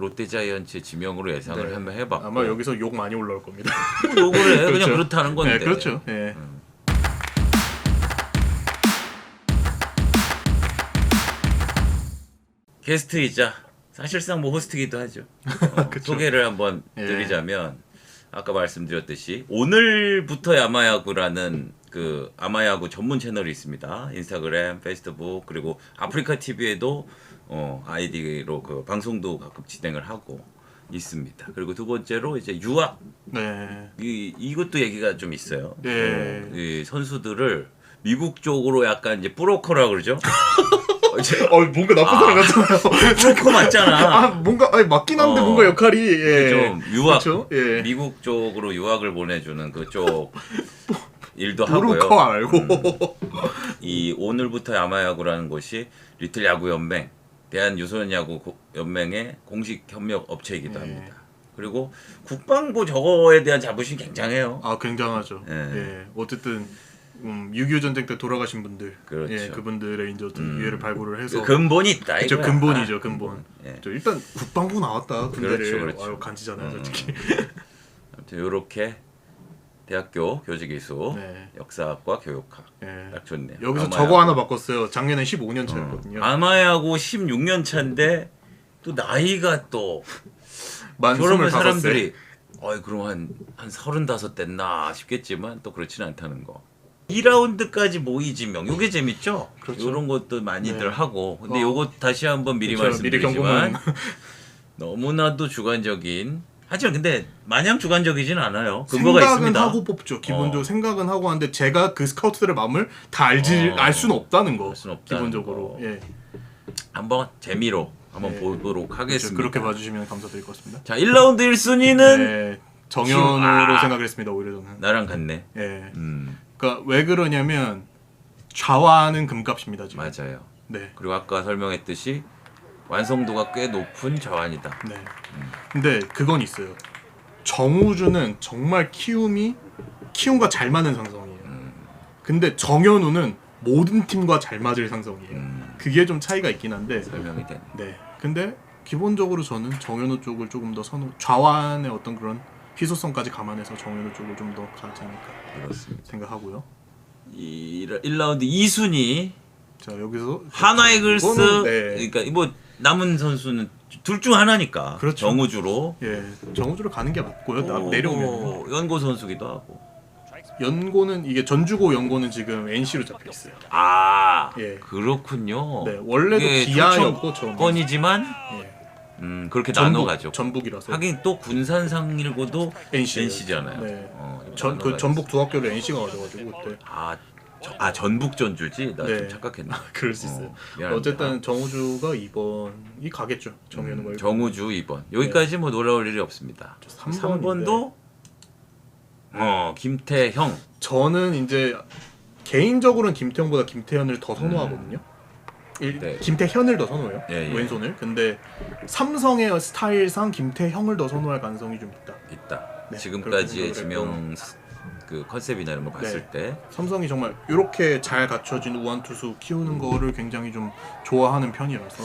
롯데자이언츠 지명으로 예상을 네. 한번 해봤고 아마 여기서 욕 많이 올라올 겁니다. 뭐 욕을 해 그냥 그렇죠. 그렇다는 건데 네, 그렇죠. 예. 게스트이자 사실상 뭐 호스트기도 하죠. 어. 소개를 한번 예. 드리자면 아까 말씀드렸듯이 오늘부터 야마야구라는 그 아마야구 전문 채널이 있습니다. 인스타그램, 페이스북 그리고 아프리카 TV에도 어, 아이디로 그 방송도 가끔 진행을 하고 있습니다. 그리고 두 번째로 이제 유학 네. 이 이것도 얘기가 좀 있어요. 네. 어, 이 선수들을 미국 쪽으로 약간 이제 브로커라 그러죠. 어, 이제 어 뭔가 나쁜 사람 같잖아요. 브로커 맞잖아. 아 뭔가 아니 맞긴 한데 어. 뭔가 역할이 예. 좀 유학 그렇죠? 예. 미국 쪽으로 유학을 보내주는 그쪽 일도 하고요. 브로커 알고. 음. 이 오늘부터 야마야구라는 곳이 리틀 야구 연맹 대한 유소년 야구 고- 연맹의 공식 협력 업체이기도 네. 합니다. 그리고 국방부 저거에 대한 자부심이 굉장해요. 아 굉장하죠. 예. 예. 어쨌든 음, 6.25 전쟁 때 돌아가신 분들, 그렇죠. 예, 그분들의 이제 어떤 음. 유해를 발굴을 해서 그 근본이 있다 그렇죠. 근본이죠, 근본. 예. 저 일단 국방부 나왔다 군대를 그렇죠, 그렇죠. 아유 간지잖아요, 음. 솔직히. 아무튼 이렇게 대학교 교직이수 네. 역사학과 교육학 예. 딱 좋네요. 여기서. 저거 하나 바꿨어요. 작년에 15년 차였거든요. 어. 아마야고 16년 차인데 또 나이가 또만 25세. 사람들이 어이 그럼 한한 서른다섯 됐나 싶겠지만 또 그렇지는 않다는 거. 2라운드까지 모이지명 요게 재밌죠? 그렇죠. 이런 것도 많이들 네. 하고 근데 어. 요거 다시 한번 미리 그렇죠, 미리 말씀드리지만 경고만. 너무나도 주관적인 하지만 근데 마냥 주관적이진 않아요. 근거가 생각은 있습니다. 하고 뽑죠. 기본적으로 어. 생각은 하고 하는데 제가 그 스카우트들의 마음을 다 알지 어. 알 수는 없다는 거. 알 수는 없다는 기본적으로. 거. 예. 한번 재미로 한번 네. 보도록 그렇죠. 하겠습니다. 그렇게 봐주시면 감사드릴 것 같습니다. 자 1라운드 1순위는 네. 정연으로 아. 생각을 했습니다. 오히려 저는. 나랑 같네. 예. 음 그러니까 왜 그러냐면 좌와는 금값입니다 지금. 맞아요. 네. 그리고 아까 설명했듯이 완성도가 꽤 높은 자완이다. 네. 근데 그건 있어요. 정우주는 정말 키움이 키움과 잘 맞는 상성이에요. 음. 근데 정현우는 모든 팀과 잘 맞을 상성이에요. 음, 그게 좀 차이가 있긴 한데. 설명이 된. 네. 근데 기본적으로 저는 정현우 쪽을 조금 더 선호. 좌완의 어떤 그런 희소성까지 감안해서 정현우 쪽을 좀 더 가지 않을까 그렇습니다. 생각하고요. 이 1라운드 2순위 자 여기서 이거는, 네. 그러니까 뭐 남은 선수는 둘 중 하나니까 그렇죠. 정우주로 예 정우주로 가는 게 맞고요. 나, 내려오면 어, 연고 선수기도 하고. 연고는 이게 전주고 연고는 지금 NC로 잡혀 있어요. 아 예. 그렇군요. 네 원래도 이게 기아였고 처음. 건이지만 예. 음, 그렇게 전북, 나눠 가죠. 전북이라서. 하긴 또 군산 상일고도 NC NC잖아요. 네. 어, 전그 나눠가지고. 전북 두 학교를 NC가 가져가지고 그때 아, 저, 아 전북 전주지? 나 좀 네. 착각했네. 그럴 수 있어요. 어, 미안합니다. 어쨌든 정우주가 2번이 가겠죠. 정현우가 음, 정우주 2번. 여기까지 뭐 놀라울 일이 없습니다. 저삼 번인데. 3번도 어 김태형. 저는 이제 개인적으로는 김태형보다 김태현을 더 선호하거든요. 일- 네. 김태현을 더 선호해요. 예, 예. 왼손을. 근데 삼성의 스타일상 김태형을 더 선호할 가능성이 좀 있다. 있다. 네, 지금까지의 그렇게 지명 그 컨셉이나 이런 거 봤을 네. 때 삼성이 정말 이렇게 잘 갖춰진 우한 투수 키우는 거를 굉장히 좀 좋아하는 편이라서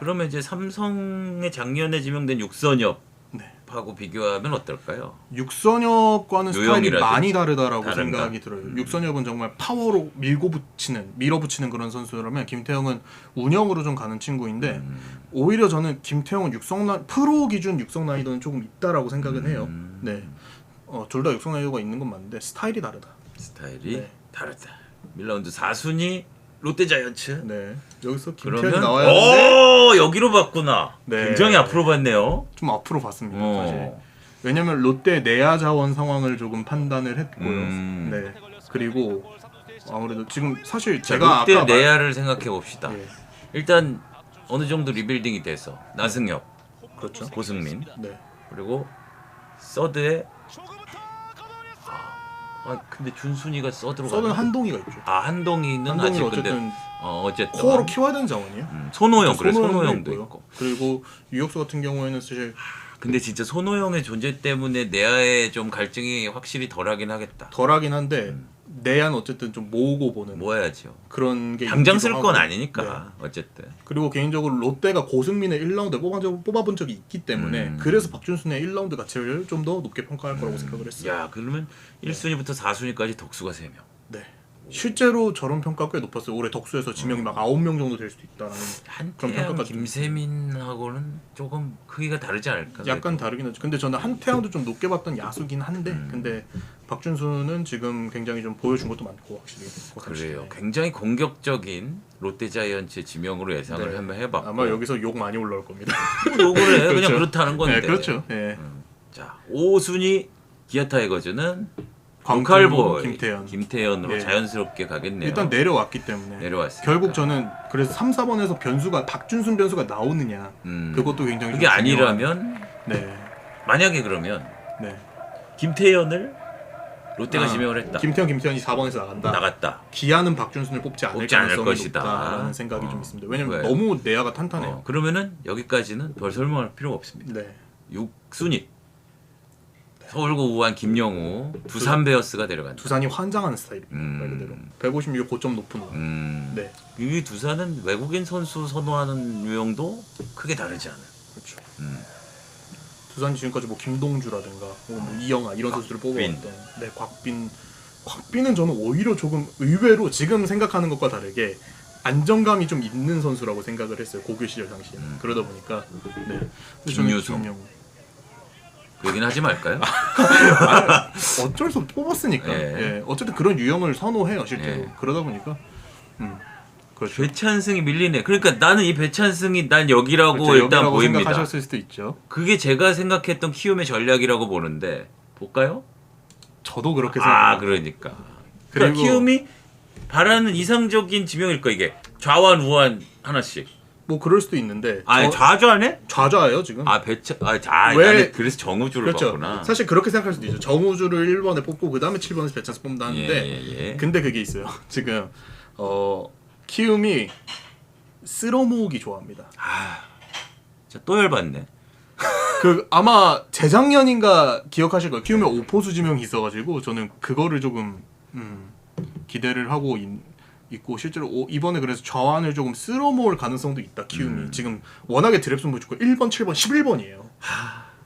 그러면 이제 삼성의 작년에 지명된 육선엽하고 네. 비교하면 어떨까요? 육선엽과는 스타일이 많이 다르다라고 다른가? 생각이 들어요. 음. 육선엽은 정말 파워로 밀고 붙이는, 밀어붙이는 그런 선수라면 김태형은 운영으로 좀 가는 친구인데 음, 오히려 저는 김태형은 육성 프로 기준 육성 난이도는 조금 있다라고 생각은 해요. 음, 네, 어, 둘 다 육성 난이도가 있는 건 맞는데 스타일이 다르다. 스타일이 네. 다르다. 1라운드 4순위 롯데자이언츠. 네, 여기서 김태현이 그러면 나와야 하는데 오 여기로 봤구나. 네. 굉장히 앞으로 봤네요. 좀 앞으로 봤습니다. 사실. 어. 왜냐면 롯데 내야 자원 상황을 조금 판단을 했고요. 음. 네. 그리고 아무래도 지금 사실 자, 제가 롯데 아까 말- 내야를 생각해 봅시다. 예, 일단 어느 정도 리빌딩이 돼서 나승엽, 그렇죠. 고승민 네. 그리고 서드에 아, 아, 근데 준순이가 서든 가네. 한동이가 있죠. 아 한동이는 한동이 아직 근데 어쨌든 어, 어쨌든 코어로 키워야 되는 자원이에요. 음, 손호영 그래 손호영도 있고요. 있고 그리고 유격수 같은 경우에는 사실 근데 진짜 손호영의 존재 때문에 내야에 좀 갈증이 확실히 덜하긴 하겠다. 덜하긴 한데 음. 내한 어쨌든 좀 모으고 보는 모아야죠. 그런 게 당장 있기도 쓸 하고. 건 네. 아니니까 어쨌든. 그리고 개인적으로 롯데가 고승민의 1라운드 뽑아 뽑아본 적이 있기 때문에 음. 그래서 박준순의 1라운드 가치를 좀 더 높게 평가할 거라고 생각을 했어요. 야 그러면 1순위부터 4순위까지 덕수가 3명. 네. 실제로 저런 평가 꽤 높았어요. 올해 덕수에서 지명이 막 9명 정도 될 수도 있다라는 그런 한태양 평가까지 김세민하고는 조금 크기가 다르지 않을까? 약간 다르긴 하죠. 근데 저는 한태양도 좀 높게 봤던 야수긴 한데 음. 근데 박준수는 지금 굉장히 좀 보여준 것도 많고 확실히 그래요. 굉장히 공격적인 롯데자이언츠의 지명으로 예상을 네. 한번 해봤고 아마 여기서 욕 많이 올라올 겁니다. 욕을 해 그냥 그렇죠. 그렇다는 건데. 네, 그렇죠. 예. 자 5순위 기아 타이거즈는 광칼보이 김태현. 김태현으로 예. 자연스럽게 가겠네요. 일단 내려왔기 때문에 내려왔으니까. 결국 저는 그래서 3, 4번에서 변수가 박준순 변수가 나오느냐 음, 그것도 굉장히 그게 중요한- 아니라면 네. 만약에 그러면 네. 김태현을 롯데가 아, 지명을 했다. 김태현 김태현이 4번에서 나간다. 나갔다. 기아는 박준순을 뽑지 않을 뽑지 않을 것이다. 높다라는 생각이 어. 좀 있습니다. 왜냐면 왜? 너무 내야가 탄탄해요. 어, 그러면은 여기까지는 별 설명할 필요가 없습니다. 네. 6순위 서울고 우한 김영우 두산 베어스가 데려간다. 두산이 환장하는 스타일입니다. 음. 말 그대로. 156 고점 높은 거. 음, 네. 이 두산은 외국인 선수 선호하는 유형도 크게 다르지 않아요. 그렇죠. 음. 두산이 지금까지 뭐 김동주라든가 뭐, 뭐 이영아 이런 선수들을 곽빈. 뽑아왔던 네 곽빈 곽빈은 저는 오히려 조금 의외로 지금 생각하는 것과 다르게 안정감이 좀 있는 선수라고 생각을 했어요 고교 시절 당시에 음. 그러다 보니까 네 김유성. 김영우. 그 얘기는 하지 말까요? 어쩔 수 없이 뽑았으니까 예. 예. 어쨌든 그런 유형을 선호해요 실제로 예. 그러다 보니까 음 그렇죠 배찬승이 밀리네. 그러니까 나는 이 배찬승이 난 여기라고 그렇죠. 일단 여기라고 보입니다. 생각하셨을 수도 있죠 그게 제가 생각했던 키움의 전략이라고 보는데 볼까요? 저도 그렇게 아 생각해요 그러니까. 그러니까 그리고- 키움이 바라는 이상적인 지명일 거 이게 좌완 우완 하나씩. 뭐 그럴 수도 있는데 아 저- 좌좌네? 좌좌예요 지금 아 배차 아, 자, 왜- 나는 그래서 정우주를 그렇죠. 봤구나. 사실 그렇게 생각할 수도 있죠. 정우주를 1번에 뽑고 그 다음에 7번에서 배찬스 뽑는다는데 예, 예, 예. 근데 그게 있어요. 지금 어 키움이 쓸어 모으기 좋아합니다. 아, 진짜 또 열받네. 그 아마 재작년인가 기억하실 거예요. 키움에 오포수 지명이 있어가지고 저는 그거를 조금 음, 기대를 하고 있, 있고 실제로 오, 이번에 그래서 좌완을 조금 쓸어 모을 가능성도 있다. 키움이 음. 지금 워낙에 드랩슨 좋고 1번, 7번, 11번이에요.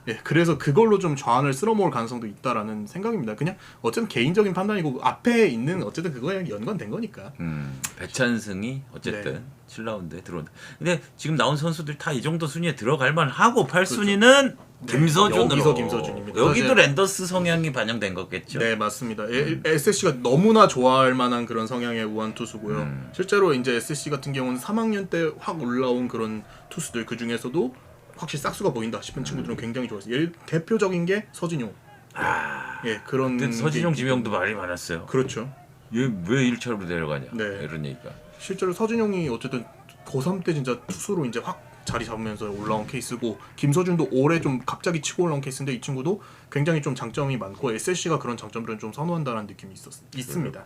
예, 그래서 그걸로 좀 좌완을 쓸어 모을 가능성도 있다라는 생각입니다. 그냥 어쨌든 개인적인 판단이고 앞에 있는 어쨌든 그거에 연관된 거니까. 음, 배찬승이 어쨌든 네. 7라운드에 들어온다. 근데 지금 나온 선수들 다 이 정도 순위에 들어갈 만하고 8순위는 네, 김서준으로. 여기서 김서준입니다. 여기도 사실- 랜더스 성향이 반영된 거겠죠. 네 맞습니다. SSC가 너무나 좋아할 만한 그런 성향의 우한 투수고요. 음. 실제로 이제 SSC 같은 경우는 3학년 때 확 올라온 그런 투수들 그 중에서도 확실히 싹수가 보인다 싶은 친구들은 굉장히 좋았어요. 예를 대표적인 게 서진용. 아, 예 그런. 근데 서진용 지명도. 말이 많았어요. 그렇죠. 얘왜 1차로 내려가냐? 네. 이런 얘기가. 실제로 서진용이 어쨌든 고3 때 진짜 투수로 이제 확 자리 잡으면서 올라온 케이스고 김서준도 올해 좀 갑자기 치고 올라온 케이스인데 이 친구도 굉장히 좀 장점이 많고 SSC가 그런 장점들은 좀 선호한다는 느낌이 있었, 있습니다.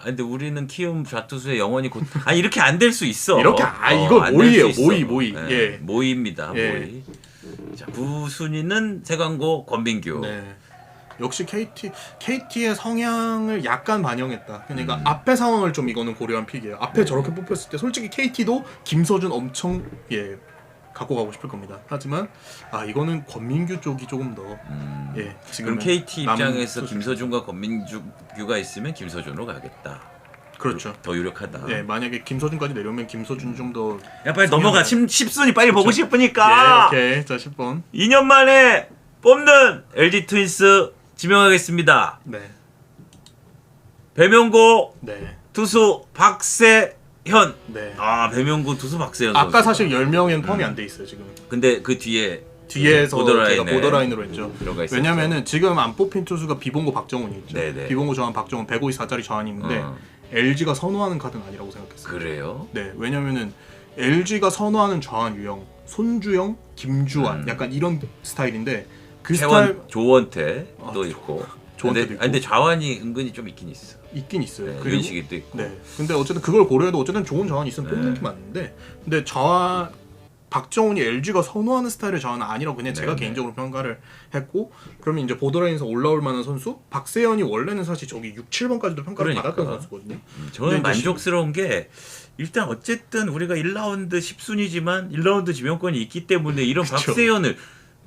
아 근데 우리는 키움 좌투수의 영원히 곧 아 이렇게 안 될 수 있어. 이렇게, 아, 이거 안될 모이예요. 모이, 모이. 네, 예. 모이입니다. 예. 모이. 자 9순위는 세광고 권민규. 네. 역시 KT KT의 성향을 약간 반영했다. 그러니까 음. 앞에 상황을 좀 이거는 고려한 픽이에요. 앞에 저렇게 뽑혔을 때 솔직히 KT도 김서준 엄청 예 갖고 가고 싶을 겁니다. 하지만 아 이거는 권민규 쪽이 조금 더 음. 예, 지금 KT 입장에서 김서준과 권민규가 있으면 김서준으로 가겠다. 그렇죠. 더 유력하다. 예, 만약에 김서준까지 내려오면 김서준 좀 더 야 빨리 넘어가. 10, 10순위 빨리 보고 그렇죠. 싶으니까. 예, 오케이. 자, 10번. 2년 만에 뽑는 LG 트윈스 지명하겠습니다. 네. 배명고 네. 투수 박세현. 네. 아 배명고 투수 박세현 아까 선수가. 사실 10명엔 펌이 음. 안돼 있어요, 지금. 근데 그 뒤에 뒤에서 보더라인에 제가 보더라인으로 했죠. 들어가 있었죠. 왜냐면은 지금 안 뽑힌 투수가 비봉고 박정훈이 있죠. 네네. 비봉고 저한 박정훈 154짜리 저한인데 어, LG가 선호하는 카드는 아니라고 생각했어요. 그래요. 네, 왜냐면은 LG가 선호하는 좌한 유형, 손주영, 김주환 음. 약간 이런 스타일인데 그 태원 조원태도 아, 조- 있고. 근데. 아니, 근데 좌완이 은근히 좀 있긴 있어. 있긴 있어요. 네, 그리고 윤식이도 있고. 네. 근데 어쨌든 그걸 고려해도 어쨌든 좋은 좌완이 있으면 네. 뽑는 게 맞는데 근데 좌완 박정훈이 LG가 선호하는 스타일의 저는 아니라고 그냥 제가 네네. 개인적으로 평가를 했고 그러면 이제 보더라인에서 올라올 만한 선수 박세현이 원래는 사실 저기 6, 7번까지도 평가를 그러니까. 받았던 선수거든요. 음, 저는 만족스러운 게 일단 어쨌든 우리가 1라운드 10순위지만 1라운드 지명권이 있기 때문에 이런 그쵸. 박세현을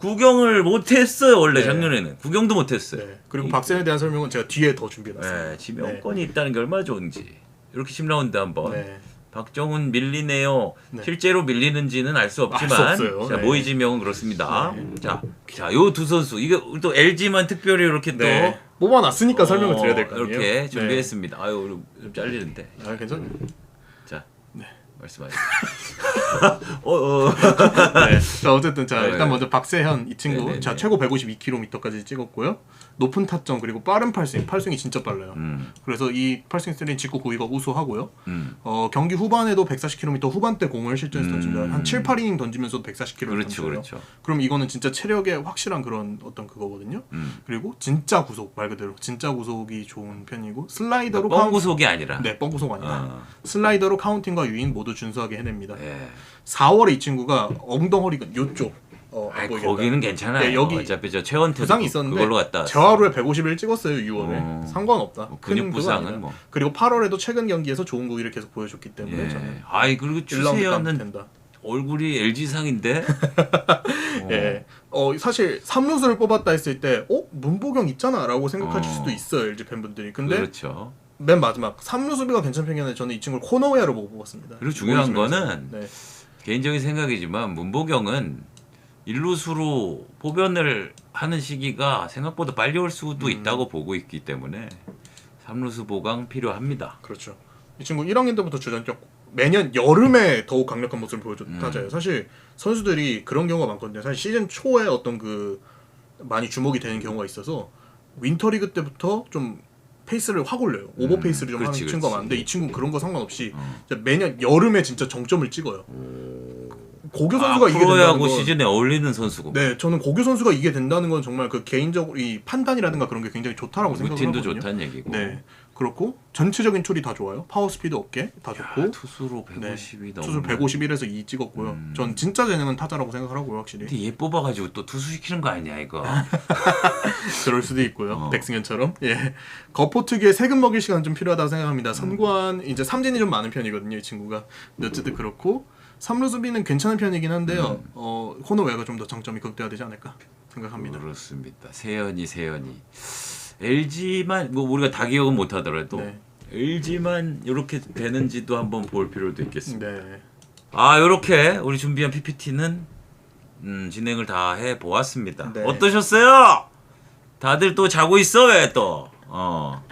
구경을 못했어요 원래 네. 작년에는 구경도 못했어요. 네. 그리고 박세현에 대한 설명은 제가 뒤에 더 준비해놨습니다. 네, 지명권이 있다는 게 얼마나 좋은지 이렇게 10라운드 한번 네. 박정훈 밀리네요. 네. 실제로 밀리는지는 알 수 없지만. 자, 네. 모의 지명은 그렇습니다. 네. 자, 자, 요 두 선수 이게 또 LG만 특별히 이렇게 네. 또 뽑아놨으니까 설명을 어, 드려야 될 거 아니에요. 이렇게 네. 준비했습니다. 아유, 좀 잘리는데. 아 괜찮아요. 자, 네. 말씀하세요. 어, 어. 네. 자 어쨌든 자 네. 일단 먼저 박세현 이 친구 네네네. 자 최고 152km까지 찍었고요. 높은 타점 그리고 빠른 팔스윙 팔스윙이 진짜 빨라요. 음, 그래서 이 팔스윙 스트린 직구 구위가 우수하고요. 음. 어, 경기 후반에도 140km 후반대 공을 실전에서 음. 던집니다. 한 7, 8이닝 던지면서도 140km 그렇죠. 그렇죠. 그럼 이거는 진짜 체력의 확실한 그런 어떤 그거거든요. 음. 그리고 진짜 구속 말 그대로 진짜 구속이 좋은 편이고 슬라이더로 뻥 카운... 구속이 아니라. 네, 뻥 구속 아니라 아, 슬라이더로 카운팅과 유인 모두 준수하게 해냅니다. 예. 4월에 이 친구가 엉덩어리근 요쪽 어, 아이, 보이겠다. 거기는 괜찮아요. 네, 여기 어차피 저 최원태 부상이 있었는데 그걸로 갔다. 재활후에 151 찍었어요 6월에 어. 상관없다. 뭐큰 근육 부상은. 뭐. 그리고 8월에도 최근 경기에서 좋은 구위를 계속 보여줬기 때문에 저는 예. 아이 그리고 1라운드 까면 추세현은 된다. 얼굴이 LG 상인데. 어. 예. 어 사실 3루수를 뽑았다 했을 때 어? 문보경 있잖아라고 생각하실 어. 수도 있어요 LG 팬분들이. 근데 그렇죠. 맨 마지막 3루 수비가 괜찮은 편이 아니라 저는 이 친구를 코너웨어로 보고 뽑았습니다. 그리고 중요한. 거는 네. 개인적인 생각이지만 문보경은 일루수로 포변을 하는 시기가 생각보다 빨리 올 수도 음. 있다고 보고 있기 때문에 삼루수 보강 필요합니다. 그렇죠. 이 친구 1학년 때부터 주전적 매년 여름에 더욱 강력한 모습을 보여줬던 음. 타자예요. 사실 선수들이 그런 경우가 많거든요. 사실 시즌 초에 어떤 그 많이 주목이 되는 경우가 있어서 윈터리그 때부터 좀 페이스를 확 올려요. 오버 음, 페이스를 좀 그렇지, 하는 친구가 그렇지. 많은데 이 친구는 그런 거 상관없이 어. 매년 여름에 진짜 정점을 찍어요. 고교 선수가 이게 된다는 아, 프로야구 건 시즌에 어울리는 선수고 네, 저는 고교 선수가 이게 된다는 건 정말 그 개인적으로 이 판단이라든가 그런 게 굉장히 좋다라고 생각을 루틴도 하거든요. 좋다는 얘기고 네, 그렇고 전체적인 툴이 다 좋아요. 파워 스피드 어깨 다 좋고 아, 투수로 150이 너무 투수 151에서 2 찍었고요. 음. 전 진짜 재능은 타자라고 생각하고요, 확실히. 근데 얘 뽑아가지고 또 투수 시키는 거 아니야 이거 그럴 수도 있고요. 어. 백승현처럼. 예. 거포 특유의 세금 먹일 시간 좀 필요하다고 생각합니다. 선관 이제 삼진이 좀 많은 편이거든요, 이 친구가. 근데 어쨌든 그렇고 삼루 수비는 괜찮은 편이긴 한데요. 음. 어, 호너웨어가 좀 더 장점이 극대화되지 않을까 생각합니다. 그렇습니다. 세연이 세연이 LG만 뭐 우리가 다 기억은 못 하더라도 네. LG만 이렇게 되는지도 한번 볼 필요도 있겠습니다. 네. 아 이렇게 우리 준비한 PPT는 음, 진행을 다 해 보았습니다. 네. 어떠셨어요? 다들 또 자고 있어 왜 또? 어.